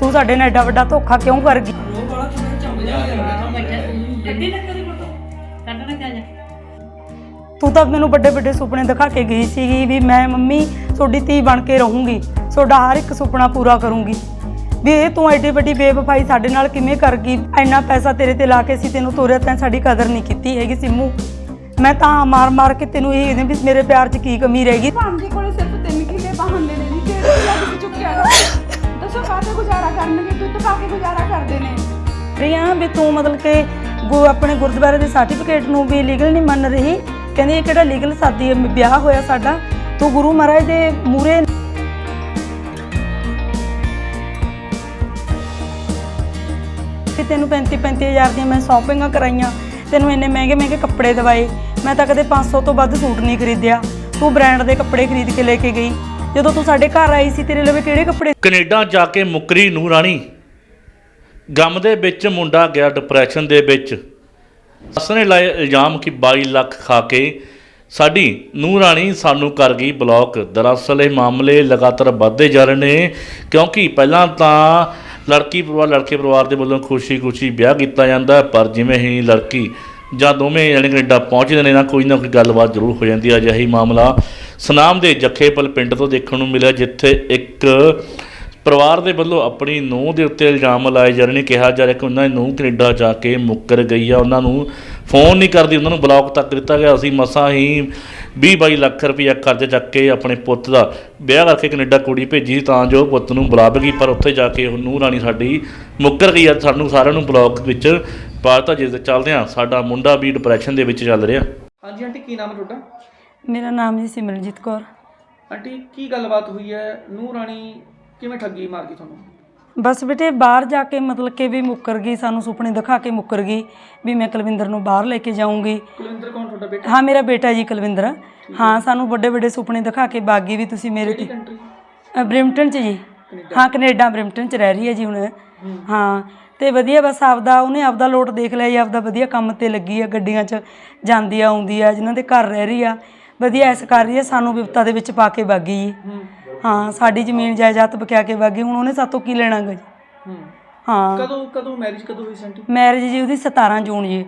ਤੂੰ ਸਾਡੇ ਨਾਲ ਐਡਾ ਵੱਡਾ ਧੋਖਾ ਕਿਉਂ ਕਰ ਗਈ? ਤੂੰ ਤਾਂ ਮੈਨੂੰ ਵੱਡੇ ਵੱਡੇ ਸੁਪਨੇ ਦਿਖਾ ਕੇ ਗਈ ਸੀਗੀ ਵੀ ਮੈਂ ਮੰਮੀ, ਤੁਹਾਡੀ ਧੀ ਬਣ ਕੇ ਰਹੂੰਗੀ। ਤੁਹਾਡਾ ਹਰ ਇੱਕ ਸੁਪਨਾ ਪੂਰਾ ਕਰੂੰਗੀ। ਵੀ ਇਹ ਤੂੰ ਐਡੀ ਵੱਡੀ ਬੇਵਫਾਈ ਸਾਡੇ ਨਾਲ ਕਿਵੇਂ ਕਰ ਗਈ? ਇੰਨਾ ਪੈਸਾ ਤੇਰੇ ਤੇ ਲਾ ਕੇ ਸੀ ਤੈਨੂੰ ਤੋਰਿਆ ਤੈਂ ਸਾਡੀ ਕਦਰ ਨਹੀਂ ਕੀਤੀ ਹੈਗੀ ਸਿੰਮੂ। ਮੈਂ ਤਾਂ ਮਾਰ ਮਾਰ ਕੇ ਤੈਨੂੰ ਇਹ ਕਹਿੰਦੀ ਵੀ ਮੇਰੇ ਪਿਆਰ 'ਚ ਕੀ ਕਮੀ ਰਹਿ ਗਈ? ਭਾਂਜੀ ਕੋਲੇ ਸਿਰਫ ਤਿੰਨ ਕਿੱਲੇ ਬਹਾਨੇ ਨੇ ਜੀ ਕਿਹੜੇ ਲੱਗ ਚੁੱਕਿਆ ਦੱਸੋ ਕਾਹਤੇ ਗੁਜ਼ਾਰਾ ਕਰਨਗੇ ਦੁੱਧ ਪਾ ਕੇ ਗੁਜ਼ਾਰਾ ਕਰਦੇ ਨੇ। ਰਿਆ ਵੀ ਤੂੰ ਮਤਲਬ ਕਿ ਗੁ ਆਪਣੇ ਗੁਰਦੁਆਰੇ ਦੇ ਸਰਟੀਫਿਕੇਟ ਨੂੰ ਵੀ ਲੀਗਲ ਨਹੀਂ ਮੰਨ ਰਹੀ। ਕਹਿੰਦੀ ਇਹ ਕਿਹੜਾ ਲੀਗਲ ਸਾਦੀ ਹੈ, ਵਿਆਹ ਹੋਇਆ ਸਾਡਾ। ਤੂੰ ਗੁਰੂ ਮਹਾਰਾਜ ਦੇ ਮੂਰੇ ਕਿ ਤੈਨੂੰ 35 35000 ਦੀਆਂ ਮੈਂ ਸ਼ਾਪਿੰਗਾਂ ਕਰਾਈਆਂ ਤੈਨੂੰ ਇੰਨੇ ਮਹਿੰਗੇ ਮਹਿੰਗੇ ਕੱਪੜੇ ਦਵਾਏ। ਮੈਂ ਤਾਂ ਕਦੇ 500 ਤੋਂ ਵੱਧ ਸੂਟ ਨਹੀਂ ਖਰੀਦਿਆ। ਤੂੰ ਬ੍ਰਾਂਡ ਦੇ ਕੱਪੜੇ ਖਰੀਦ ਕੇ ਲੈ ਕੇ ਗਈ। ਜਦੋਂ ਤੂੰ ਸਾਡੇ ਘਰ ਆਈ ਸੀ, ਤੇਰੇ ਲਵੇ ਕਿਹੜੇ ਕੱਪੜੇ ਕੈਨੇਡਾ ਜਾ ਕੇ ਮੁਕਰੀ ਨੂੰ ਰਾਣੀ। ਗਮ ਦੇ ਵਿੱਚ ਮੁੰਡਾ ਗਿਆ ਡਿਪਰੈਸ਼ਨ ਦੇ ਵਿੱਚ। ਸੱਸ ਨੇ ਲਾਏ ਇਲਜ਼ਾਮ ਕਿ 22 ਲੱਖ ਖਾ ਕੇ ਸਾਡੀ ਨੂੰ ਰਾਣੀ ਸਾਨੂੰ ਕਰ ਗਈ ਬਲੌਕ। ਦਰਅਸਲ ਇਹ ਮਾਮਲੇ ਲਗਾਤਾਰ ਵੱਧਦੇ ਜਾ ਰਹੇ ਨੇ, ਕਿਉਂਕਿ ਪਹਿਲਾਂ ਤਾਂ ਲੜਕੀ ਪਰਿਵਾਰ, ਲੜਕੇ ਪਰਿਵਾਰ ਦੇ ਵੱਲੋਂ ਖੁਸ਼ੀ-ਖੁਸ਼ੀ ਵਿਆਹ ਕੀਤਾ ਜਾਂਦਾ, ਪਰ ਜਿਵੇਂ ਹੀ ਲੜਕੀ ਜਾਂ ਦੋਵੇਂ ਜਣੇ ਕੈਨੇਡਾ ਪਹੁੰਚਦੇ ਨੇ ਨਾ, ਕੋਈ ਨਾ ਕੋਈ ਗੱਲਬਾਤ ਜ਼ਰੂਰ ਹੋ ਜਾਂਦੀ ਹੈ, ਅਜਿਹੀ ਮਾਮਲਾ। ਸਨਾਮ ਦੇ ਜੱਖੇਪਲ ਪਿੰਡ ਤੋਂ ਦੇਖਣ ਨੂੰ ਮਿਲਿਆ, ਜਿੱਥੇ ਇੱਕ ਪਰਿਵਾਰ ਦੇ ਵੱਲੋਂ ਆਪਣੀ ਨੂੰਹ ਦੇ ਉੱਤੇ ਇਲਜ਼ਾਮ ਲਾਏ ਜਾ ਰਹੇ ਨੇ, ਕਿਹਾ ਜਾ ਰਿਹਾ ਕਿ ਉਹਨਾਂ ਦੀ ਨੂੰਹ ਕੈਨੇਡਾ ਜਾ ਕੇ ਮੁੱਕਰ ਗਈ ਆ। ਉਹਨਾਂ ਨੂੰ ਫੋਨ ਨਹੀਂ ਕਰਦੀ, ਉਹਨਾਂ ਨੂੰ ਬਲੌਕ ਤੱਕ ਦਿੱਤਾ ਗਿਆ। ਅਸੀਂ ਮਸਾਂ ਹੀ 20 22 ਲੱਖ ਰੁਪਇਆ ਕਰਜ਼ਾ ਚੱਕ ਕੇ ਆਪਣੇ ਪੁੱਤ ਦਾ ਵਿਆਹ ਕਰਕੇ ਕੈਨੇਡਾ ਕੁੜੀ ਭੇਜੀ ਤਾਂ ਜੋ ਪੁੱਤ ਨੂੰ ਬੁਲਾਵੇਗੀ ਪਰ ਉੱਥੇ ਜਾ ਕੇ ਉਹ ਨੂੰਹ ਰਾਣੀ ਸਾਡੀ ਮੁੱਕਰ ਗਈ ਆ। ਸਾਨੂੰ ਸਾਰਿਆਂ ਨੂੰ ਬਲੌਕ ਵਿੱਚ ਪਾਤਾ ਜਿਸ ਦੇ ਚੱਲਦੇ ਆ ਸਾਡਾ ਮੁੰਡਾ ਵੀ ਡਿਪਰੈਸ਼ਨ ਦੇ ਵਿੱਚ ਚੱਲ ਰਿਹਾ। ਹਾਂਜੀ ਆਂਟੀ, ਕੀ ਨਾਮ ਹੈ ਤੁਹਾਡਾ? ਮੇਰਾ ਨਾਮ ਜੀ ਸਿਮਰਨਜੀਤ ਕੌਰ। ਆਂਟੀ ਕੀ ਗੱਲਬਾਤ ਹੋਈ ਹੈ? ਨੂੰਹ ਰਾਣੀ ਕਿਵੇਂ ਠੱਗੀ ਮਾਰ ਗਈ ਤੁਹਾਨੂੰ? ਬਸ ਬੇਟੇ ਬਾਹਰ ਜਾ ਕੇ ਮਤਲਬ ਕਿ ਵੀ ਮੁੱਕਰ ਗਈ ਸਾਨੂੰ ਸੁਪਨੇ ਦਿਖਾ ਕੇ ਮੁੱਕਰ ਗਈ ਵੀ ਮੈਂ ਕੁਲਵਿੰਦਰ ਨੂੰ ਬਾਹਰ ਲੈ ਕੇ ਜਾਊਂਗੀ। ਕੁਲਵਿੰਦਰ ਕੌਣ ਤੁਹਾਡਾ ਬੇਟਾ? ਹਾਂ ਮੇਰਾ ਬੇਟਾ ਜੀ ਕੁਲਵਿੰਦਰ। ਹਾਂ। ਸਾਨੂੰ ਵੱਡੇ ਵੱਡੇ ਸੁਪਨੇ ਦਿਖਾ ਕੇ ਬਾਗੀ ਵੀ ਤੁਸੀਂ ਮੇਰੇ ਤੇ ਅ, ਬ੍ਰਿਮਟਨ ਚ ਜੀ। ਹਾਂ ਕੈਨੇਡਾ ਬ੍ਰਿਮਟਨ ਚ ਰਹਿ ਰਹੀ ਹੈ ਜੀ ਹੁਣ। ਹਾਂ ਤੇ ਵਧੀਆ ਬਸ ਆਪਦਾ ਉਹਨੇ ਆਪਦਾ ਲੋਟ ਦੇਖ ਲਿਆ ਜੀ ਆਪਦਾ ਵਧੀਆ ਕੰਮ ਤੇ ਲੱਗੀ ਆ ਗੱਡੀਆਂ 'ਚ ਜਾਂਦੀ ਆ ਆਉਂਦੀ ਆ ਜਿਨ੍ਹਾਂ ਦੇ ਘਰ ਰਹਿ ਰਹੀ ਆ। ਵਧੀਆ ਐਸ ਕਰ ਰਹੀ ਆ ਸਾਨੂੰ ਵਿਪਤਾ ਦੇ ਵਿੱਚ ਪਾ ਕੇ ਬਾਗੀ ਜੀ ਹੂੰ। ਹਾਂ। ਸਾਡੀ ਜ਼ਮੀਨ ਜਾਇਦਾਦ ਬਕਿਆ ਕੇ ਬਾਗੀ ਹੁਣ ਉਹਨੇ ਸਾਤੋਂ ਕੀ ਲੈਣਾ ਗਾ ਜੀ? ਹੂੰ। ਹਾਂ। ਕਦੋਂ ਕਦੋਂ ਮੈਰਿਜ ਕਦੋਂ ਹੋਈ ਮੈਰਿਜ ਜੀ ਉਹਦੀ 17 ਜੂਨ ਜੀ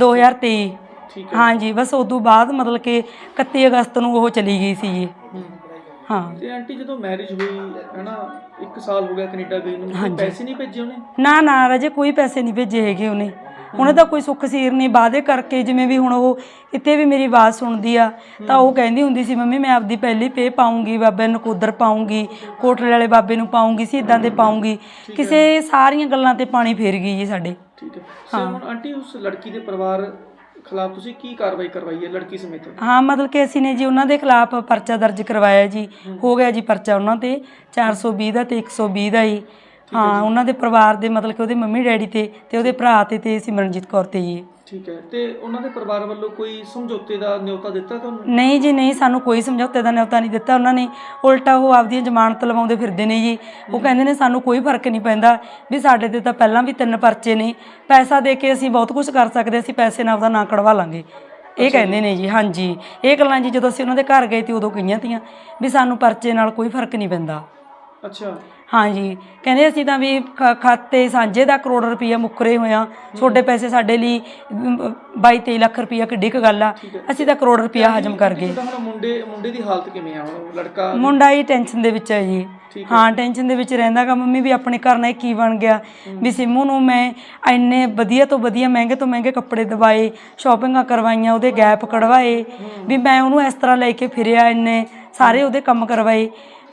2023 ਠੀਕ ਹੈ ਹਾਂਜੀ ਬਸ ਉਦੋਂ ਬਾਅਦ ਮਤਲਬ ਕਿ 31 ਅਗਸਤ ਨੂੰ ਉਹ ਚਲੀ ਗਈ ਸੀ ਜੀ। ਹੂੰ। ਹਾਂ। ਤੇ ਆਂਟੀ ਜਦੋਂ ਮੈਰਿਜ ਹੋਈ ਹੈਨਾ 1 ਸਾਲ ਹੋ ਗਿਆ ਕੈਨੇਡਾ ਗਈ ਨੂੰ ਪੈਸੇ ਨਹੀਂ ਭੇਜੇ ਉਹਨੇ? ਨਾ ਨਾ ਰਾਜੇ ਕੋਈ ਪੈਸੇ ਨਹੀਂ ਭੇਜੇ ਹੈਗੇ ਉਹਨੇ। ਉਹਨੇ ਤਾਂ ਕੋਈ ਸੁੱਖ ਸੀਰ ਨਹੀਂ ਵਾਅਦੇ ਕਰਕੇ ਜਿਵੇਂ ਵੀ ਹੁਣ ਉਹ ਕਿਤੇ ਵੀ ਮੇਰੀ ਆਵਾਜ਼ ਸੁਣਦੀ ਆ ਤਾਂ ਉਹ ਕਹਿੰਦੀ ਹੁੰਦੀ ਸੀ ਮੰਮੀ ਮੈਂ ਆਪਦੀ ਪਹਿਲੀ ਪੇ ਪਾਉਂਗੀ ਬਾਬੇ ਨਕੋਦਰ ਪਾਉਂਗੀ ਕੋਟਲੇ ਵਾਲੇ ਬਾਬੇ ਨੂੰ ਪਾਉਂਗੀ ਸੀ ਇਦਾਂ ਦੇ ਪਾਉਂਗੀ। ਕਿਸੇ ਸਾਰੀਆਂ ਗੱਲਾਂ ਤੇ ਪਾਣੀ ਫੇਰ ਗਈ ਜੀ ਸਾਡੇ। ਠੀਕ ਹੈ। ਸੋ ਹੁਣ ਆਂਟੀ ਉਸ ਲੜਕੀ ਦੇ ਪਰਿਵਾਰ ਖਿਲਾਫ ਤੁਸੀਂ ਕੀ ਕਾਰਵਾਈ ਕਰਵਾਈ ਹੈ ਲੜਕੀ ਸਮੇਤ? ਹਾਂ ਮਤਲਬ ਕਿ ਅਸੀਂ ਨੇ ਜੀ ਉਹਨਾਂ ਦੇ ਖਿਲਾਫ ਪਰਚਾ ਦਰਜ ਕਰਵਾਇਆ ਜੀ। ਹੋ। ਗਿਆ ਜੀ ਪਰਚਾ ਉਹਨਾਂ ਤੇ। 420 ਦਾ ਤੇ 120 ਦਾ ਜੀ ਹਾਂ ਉਹਨਾਂ ਦੇ ਪਰਿਵਾਰ ਦੇ ਮਤਲਬ ਕਿ ਉਹਦੇ ਮੰਮੀ ਡੈਡੀ ਤੇ ਤੇ ਉਹਦੇ ਭਰਾ ਤੇ ਤੇ ਸਿਮਰਨਜੀਤ ਕੌਰ ਤੇ ਜੀ। ਠੀਕ ਹੈ ਤੇ ਉਹਨਾਂ ਦੇ ਪਰਿਵਾਰ ਵੱਲੋਂ ਕੋਈ ਸਮਝੌਤੇ ਦਾ ਨਿਯੋਤਾ ਦਿੱਤਾ ਤੁਹਾਨੂੰ? ਨਹੀਂ ਜੀ ਨਹੀਂ ਸਾਨੂੰ ਕੋਈ ਸਮਝੌਤੇ ਦਾ ਨਿਯੋਤਾ ਨਹੀਂ ਦਿੱਤਾ ਉਹਨਾਂ ਨੇ। ਉਲਟਾ ਉਹ ਆਪਦੀਆਂ ਜ਼ਮਾਨਤ ਲਵਾਉਂਦੇ ਫਿਰਦੇ ਨੇ ਜੀ। ਉਹ ਕਹਿੰਦੇ ਨੇ ਸਾਨੂੰ ਕੋਈ ਫ਼ਰਕ ਨਹੀਂ ਪੈਂਦਾ ਵੀ ਸਾਡੇ ਤੇ ਤਾਂ ਪਹਿਲਾਂ ਵੀ ਤਿੰਨ ਪਰਚੇ ਨੇ। ਪੈਸਾ ਦੇ ਕੇ ਅਸੀਂ ਬਹੁਤ ਕੁਝ ਕਰ ਸਕਦੇ ਅਸੀਂ ਪੈਸੇ ਨਾਲ ਉਹਦਾ ਨਾਂ ਕਢਵਾ ਲਾਂਗੇ। ਇਹ ਕਹਿੰਦੇ ਨੇ ਜੀ ਹਾਂਜੀ। ਇਹ ਗੱਲਾਂ ਜੀ ਜਦੋਂ ਅਸੀਂ ਉਹਨਾਂ ਦੇ ਘਰ ਗਏ ਤੇ ਉਦੋਂ ਕਹੀਆਂ ਤੀਆਂ ਵੀ ਸਾਨੂੰ ਪਰਚੇ ਨਾਲ ਕੋਈ ਫ਼ਰਕ ਨਹੀਂ ਪੈਂਦਾ। ਅੱਛਾ। ਹਾਂਜੀ। ਕਹਿੰਦੇ ਅਸੀਂ ਤਾਂ ਵੀ ਖ- ਖਾਤੇ ਸਾਂਝੇ ਦਾ ਕਰੋੜ ਰੁਪਈਆ ਮੁੱਕਰੇ ਹੋਇਆ ਤੁਹਾਡੇ ਪੈਸੇ ਸਾਡੇ ਲਈ 22 23 ਲੱਖ ਰੁਪਈਆ ਕਿੱਡੀ ਕੁ ਗੱਲ ਆ। ਅਸੀਂ ਤਾਂ ਕਰੋੜ ਰੁਪਈਆ ਹਜਮ ਕਰ ਗਏ। ਹੁਣ ਮੁੰਡੇ ਮੁੰਡੇ ਦੀ ਹਾਲਤ ਕਿਵੇਂ ਆ? ਹੁਣ ਲੜਕਾ ਮੁੰਡਾ ਹੀ ਟੈਨਸ਼ਨ ਦੇ ਵਿੱਚ ਹੈ ਜੀ। ਹਾਂ। ਟੈਨਸ਼ਨ ਦੇ ਵਿੱਚ ਰਹਿੰਦਾਗਾ ਮੰਮੀ ਵੀ ਆਪਣੇ ਘਰ ਨਾਲ ਇਹ ਕੀ ਬਣ ਗਿਆ। ਵੀ ਸਿੰਮੂ ਨੂੰ ਮੈਂ ਇੰਨੇ ਵਧੀਆ ਤੋਂ ਵਧੀਆ ਮਹਿੰਗੇ ਤੋਂ ਮਹਿੰਗੇ ਕੱਪੜੇ ਦਵਾਏ ਸ਼ਾਪਿੰਗਾਂ ਕਰਵਾਈਆਂ ਉਹਦੇ ਗੈਪ ਕਢਵਾਏ ਵੀ ਮੈਂ ਉਹਨੂੰ ਇਸ ਤਰ੍ਹਾਂ ਲੈ ਕੇ ਫਿਰਿਆ ਇੰਨੇ ਸਾਰੇ ਉਹਦੇ ਕੰਮ ਕਰਵਾਏ।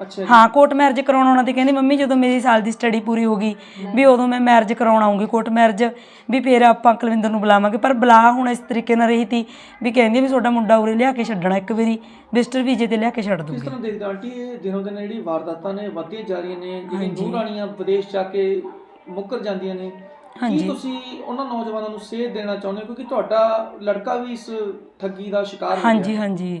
ਅੱਛਾ ਜੀ। ਹਾਂ ਕੋਰਟ ਮੈਰਿਜ ਕਰਾਉਣ ਆਉਣਾ ਤੇ ਕਹਿੰਦੀ ਮੰਮੀ ਜਦੋਂ ਮੇਰੀ ਸਾਲ ਦੀ ਸਟੱਡੀ ਪੂਰੀ ਹੋ ਗਈ ਵੀ ਉਦੋਂ ਮੈਂ ਮੈਰਿਜ ਕਰਾਉਣ ਆਉਂਗੀ ਕੋਰਟ ਮੈਰਿਜ ਵੀ ਫਿਰ ਆਪਾਂ ਕੁਲਵਿੰਦਰ ਨੂੰ ਬੁਲਾਵਾਂਗੇ। ਪਰ ਬੁਲਾ ਹੁਣ ਇਸ ਤਰੀਕੇ ਨਾਲ ਰਹੀ ਤੀ ਵੀ ਕਹਿੰਦੀ ਵੀ ਤੁਹਾਡਾ ਮੁੰਡਾ ਉਰੇ ਲਿਆ ਕੇ ਛੱਡਣਾ ਇੱਕ ਵਾਰੀ ਵਿਜ਼ਟਰ ਵੀਜ਼ੇ ਤੇ ਲਿਆ ਕੇ ਛੱਡ ਕਿਸ ਦੂੰਗੀ। ਤਰ੍ਹਾਂ ਦੇਖਦੇ ਹੋ? ਆਂਟੀ ਇਹ ਦਿਨੋਂ ਦਿਨ ਜਿਹੜੀ ਵਾਰਦਾਤਾਂ ਨੇ ਵੱਧਦੀਆਂ ਜਾ ਰਹੀਆਂ ਨੇ ਜਿਹੜੀ ਨੂੰਹ ਰਾਣੀਆਂ ਵਿਦੇਸ਼ ਜਾ ਕੇ ਮੁੱਕਰ ਜਾਂਦੀਆਂ ਨੇ ਕੀ ਤੁਸੀਂ ਉਹਨਾਂ ਨੌਜਵਾਨਾਂ ਨੂੰ ਸੇਧ ਦੇਣਾ ਚਾਹੁੰਦੇ ਹੋ? ਕਿਉਂਕਿ ਤੁਹਾਡਾ ਲੜਕਾ ਵੀ ਇਸ ਠੱਗੀ ਦਾ ਸ਼ਿਕਾਰ ਹੋ ਹਾਂਜੀ ਹਾਂਜੀ।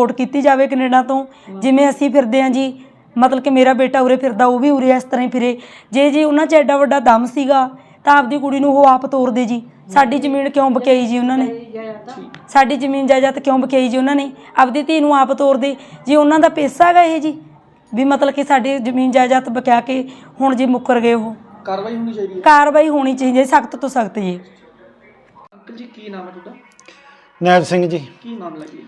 ਰਿਪੋਰਟ ਕੀਤੀ ਜਾਵੇ ਕੈਨੇਡਾ ਤੋਂ ਜਿਵੇਂ ਅਸੀਂ ਫਿਰਦੇ ਆ ਜੀ ਮਤਲਬ ਕਿ ਮੇਰਾ ਬੇਟਾ ਉਰੇ ਫਿਰਦਾ ਉਹ ਵੀ ਉਰੇ ਇਸ ਤਰ੍ਹਾਂ ਹੀ ਫਿਰੇ। ਜੇ ਜੀ ਉਹਨਾਂ 'ਚ ਐਡਾ ਵੱਡਾ ਦਮ ਸੀਗਾ ਤਾਂ ਆਪਦੀ ਕੁੜੀ ਨੂੰ ਉਹ ਆਪ ਤੋਰਦੇ ਜੀ। ਸਾਡੀ ਜ਼ਮੀਨ ਕਿਉਂ ਬਕਾਈ ਜੀ ਉਹਨਾਂ ਨੇ? ਸਾਡੀ ਜ਼ਮੀਨ ਜਾਇਦਾਦ ਕਿਉਂ ਬਕਾਈ ਜੀ ਉਹਨਾਂ ਨੇ? ਆਪਦੀ ਧੀ ਨੂੰ ਆਪ ਤੋਰਦੇ। ਜੀ ਉਹਨਾਂ ਦਾ ਪੈਸਾ ਹੈਗਾ ਇਹ ਜੀ ਵੀ ਮਤਲਬ ਕਿ ਸਾਡੀ ਜ਼ਮੀਨ ਜਾਇਦਾਦ ਬਕਾ ਕੇ ਹੁਣ ਜੀ ਮੁੱਕਰ ਗਏ ਉਹ। ਕਾਰਵਾਈ ਹੋਣੀ ਚਾਹੀਦੀ ਹੈ? ਕਾਰਵਾਈ ਹੋਣੀ ਚਾਹੀਦੀ ਹੈ ਸਖਤ ਤੋਂ ਸਖਤ ਜੀ। ਅੰਕਲ ਜੀ ਕੀ ਨਾਮ ਹੈ ਤੁਹਾਡਾ? ਨੈਬ ਸਿੰਘ ਜੀ। ਕੀ ਮਾਮਲਾ ਜੀ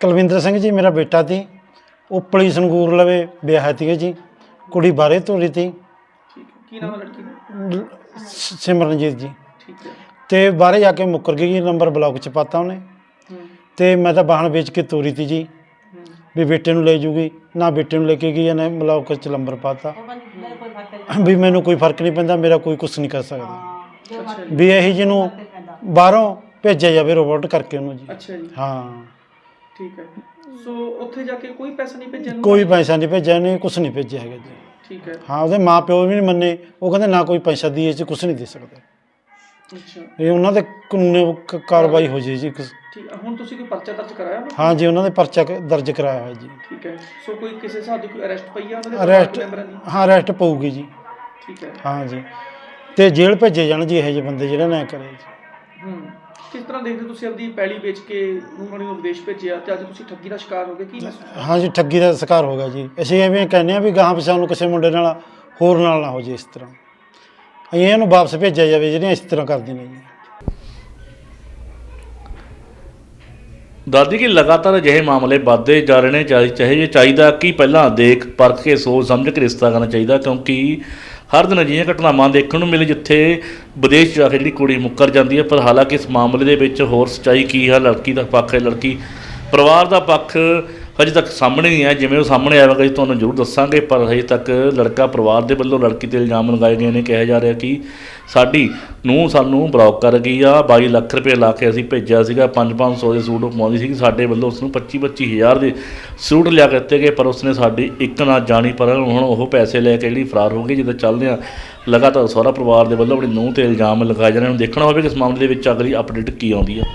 ਕੁਲਵਿੰਦਰ ਸਿੰਘ ਜੀ ਮੇਰਾ ਬੇਟਾ ਤੀ। ਉਪਲੀ ਸੰਗੂਰ ਲਵੇ ਵਿਆਹ ਤੀਗੇ ਜੀ। ਕੁੜੀ ਬਾਰੇ ਤੋਰੀ ਤੀ। ਠੀਕ ਹੈ। ਕੀ ਨਾਮ ਹੈ ਲੜਕੀ ਦਾ? ਸ- ਸਿਮਰਨਜੀਤ ਜੀ। ਠੀਕ ਹੈ। ਤੇ ਬਾਹਰੇ ਜਾ ਕੇ ਮੁੱਕਰ ਗਈ ਜੀ ਨੰਬਰ ਬਲੌਕ ਚ ਪਾਤਾ ਉਹਨੇ। ਹੂੰ। ਤੇ ਮੈਂ ਤਾਂ ਵਾਹਣ ਵੇਚ ਕੇ ਤੋਰੀ ਤੀ ਜੀ। ਹੂੰ। ਵੀ ਬੇਟੇ ਨੂੰ ਲੈ ਜੂਗੀ। ਨਾ ਬੇਟੇ ਨੂੰ ਲੈ ਕੇ ਗਈ ਇਹਨੇ ਬਲੌਕ ਚ ਨੰਬਰ ਪਾਤਾ। ਵੀ ਮੈਨੂੰ ਕੋਈ ਫ਼ਰਕ ਨਹੀਂ ਪੈਂਦਾ ਮੇਰਾ ਕੋਈ ਕੁਝ ਨਹੀਂ ਕਰ ਸਕਦਾ। ਅੱਛਾ ਜੀ। ਵੀ ਇਹੀ ਜਿਹਨੂੰ ਬਾਹਰੋਂ ਭੇਜਿਆ ਜਾਵੇ ਰੋਬੋਟ ਕਰਕੇ ਉਹਨੂੰ ਜੀ। ਅੱਛਾ ਜੀ। ਹਾਂ। ਠੀਕ ਹੈ। ਸੋ ਉੱਥੇ ਜਾ ਕੇ ਕੋਈ ਪੈਸਾ ਨਹੀਂ ਭੇਜਿਆ ਕੋਈ ਪੈਸਾ ਨਹੀਂ ਭੇਜਿਆ ਨਹੀਂ ਕੁਝ ਨਹੀਂ ਭੇਜਿਆ ਹੈਗਾ ਜੀ। ਠੀਕ ਹੈ। ਹਾਂ ਉਹਦੇ ਮਾਂ ਪਿਓ ਵੀ ਨਹੀਂ ਮੰਨੇ ਉਹ ਕਹਿੰਦੇ ਨਾ ਕੋਈ ਪੈਸਾ ਦੀਏ ਚ ਕੁਝ ਨਹੀਂ ਦੇ ਸਕਦੇ। ਅੱਛਾ। ਇਹ ਉਹਨਾਂ ਦੇ ਕਾਨੂੰਨੀ ਕ- ਕਾਰਵਾਈ ਹੋ ਜੇ ਜੀ ਕੁਛ। ਠੀਕ ਹੈ ਹੁਣ ਤੁਸੀਂ ਕੋਈ ਪਰਚਾ ਦਰਜ ਕਰਾਇਆ ਵਾ? ਹਾਂ ਜੀ ਉਹਨਾਂ ਦੇ ਪਰਚਾ ਕ- ਦਰਜ ਕਰਾਇਆ ਹੋਇਆ ਜੀ। ਠੀਕ ਹੈ। ਸੋ ਕੋਈ ਕਿਸੇ ਹਿਸਾਬ ਦੀ ਕੋਈ ਅਰੈਸਟ ਪਈ ਆ ਉਹਨਾਂ ਦੇ ਅਰੈਸਟ ਪਰਿਵਾਰਕ ਮੈਂਬਰਾਂ ਦੀ? ਹਾਂ ਅਰੈਸਟ ਪਊਗੀ ਜੀ। ਠੀਕ ਹੈ। ਹਾਂ ਜੀ। ਤੇ ਜੇਲ੍ਹ ਭੇਜੇ ਜਾਣ ਜੀ ਇਹੋ ਜਿਹੇ ਬੰਦੇ ਜਿਹੜੇ ਨਾ ਕਰੇ ਜੀ। ਕਿਸ ਤਰ੍ਹਾਂ ਦੇਖਦੇ ਹੋ ਤੁਸੀਂ ਆਪਣੀ ਪੈਲੀ ਵੇਚ ਕੇ ਨੂੰਹ ਨੂੰ ਵਿਦੇਸ਼ ਭੇਜਿਆ ਤੇ ਅੱਜ ਤੁਸੀਂ ਠੱਗੀ ਦਾ ਸ਼ਿਕਾਰ ਹੋ ਗਏ ਕੀ ਮਹਿਸੂਸ ਹਾਂ ਜੀ ਠੱਗੀ ਦਾ ਸ਼ਿਕਾਰ ਹੋ ਗਿਆ ਜੀ। ਅਸੀਂ ਐਵੇਂ ਕਹਿੰਦੇ ਆ ਵੀ ਗਾਹਾਂ ਪਿਛਾਂ ਨੂੰ ਕਿਸੇ ਮੁੰਡੇ ਨਾਲ ਹੋਰ ਨਾਲ ਨਾ ਹੋ ਜੇ ਇਸ ਤਰ੍ਹਾਂ। ਅਸੀਂ ਇਹਨੂੰ ਵਾਪਸ ਭੇਜਿਆ ਜਾਵੇ ਜਿਹੜੀਆਂ ਇਸ ਤਰ੍ਹਾਂ ਕਰਦੀਆਂ ਨੇ ਜੀ। ਦਾਦੀ ਕਿ ਲਗਾਤਾਰ ਅਜਿਹੇ ਮਾਮਲੇ ਵੱਧਦੇ ਜਾ ਰਹੇ ਨੇ। ਚਾਹੇ ਚਾਹੇ ਇਹ ਚਾਹੀਦਾ ਕਿ ਪਹਿਲਾਂ ਦੇਖ ਪਰਖ ਕੇ ਸੋਚ ਸਮਝ ਕੇ ਰਿਸ਼ਤਾ ਕਰਨਾ ਚਾਹੀਦਾ? ਕਿਉਂਕਿ ਹਰ ਦਿਨ ਅਜਿਹੀਆਂ ਘਟਨਾਵਾਂ ਦੇਖਣ ਨੂੰ ਮਿਲੇ ਜਿੱਥੇ ਵਿਦੇਸ਼ ਜਾ ਕੇ ਜਿਹੜੀ ਕੁੜੀ ਮੁੱਕਰ ਜਾਂਦੀ ਹੈ, ਪਰ ਹਾਲਾਂਕਿ ਇਸ ਮਾਮਲੇ ਦੇ ਵਿੱਚ ਹੋਰ ਸੱਚਾਈ ਕੀ ਹੈ? ਲੜਕੀ ਦਾ ਪੱਖ ਹੈ, ਲੜਕੀ, ਪਰਿਵਾਰ ਦਾ ਪੱਖ ਹਜੇ ਤੱਕ ਸਾਹਮਣੇ ਨਹੀਂ ਆਇਆ, ਜਿਵੇਂ ਉਹ ਸਾਹਮਣੇ ਆਵੇਗਾ ਜੀ ਤੁਹਾਨੂੰ ਜ਼ਰੂਰ ਦੱਸਾਂਗੇ, ਪਰ ਹਜੇ ਤੱਕ ਲੜਕਾ ਪਰਿਵਾਰ ਦੇ ਵੱਲੋਂ ਲੜਕੀ ਤੇ ਇਲਜ਼ਾਮ ਲਗਾਏ ਗਏ ਨੇ, ਕਿਹਾ ਜਾ ਰਿਹਾ ਕਿ ਸਾਡੀ ਨੂੰ ਸਾਨੂੰ ਬਲੌਕ ਕਰ ਗਈ ਆ 22 ਲੱਖ ਰੁਪਏ ਲਾ ਕੇ ਅਸੀਂ ਭੇਜਿਆ ਸੀਗਾ 5-500 ਦੇ ਸੂਟ ਉਹ ਪਾਉਂਦੀ ਸੀ ਸਾਡੇ ਵੱਲੋਂ ਉਸ ਨੂੰ 25-25 ਹਜ਼ਾਰ ਦੇ ਸੂਟ ਲਿਆ ਕੇ ਦਿੱਤੇ ਗਏ, ਪਰ ਉਸਨੇ ਸਾਡੀ ਇੱਕ ਨਾ ਜਾਣੀ, ਪਰ ਹੁਣ ਉਹ ਪੈਸੇ ਲੈ ਕੇ ਜਿਹੜੀ ਫਰਾਰ ਹੋ ਗਈ, ਜਿੱਦਾਂ ਚੱਲਦੇ ਆ, ਲਗਾਤਾਰ ਸਹੁਰਾ ਪਰਿਵਾਰ ਦੇ ਵੱਲੋਂ ਆਪਣੀ ਨੂੰਹ ਤੇ ਇਲਜ਼ਾਮ ਲਗਾਏ ਜਾਂਦੇ ਨੇ, ਹੁਣ ਦੇਖਣਾ ਹੋਵੇ ਕਿ ਇਸ ਮਾਮਲੇ ਦੇ ਵਿੱਚ ਅਗਲੀ ਅਪਡੇਟ ਕੀ ਆਉਂਦੀ ਹੈ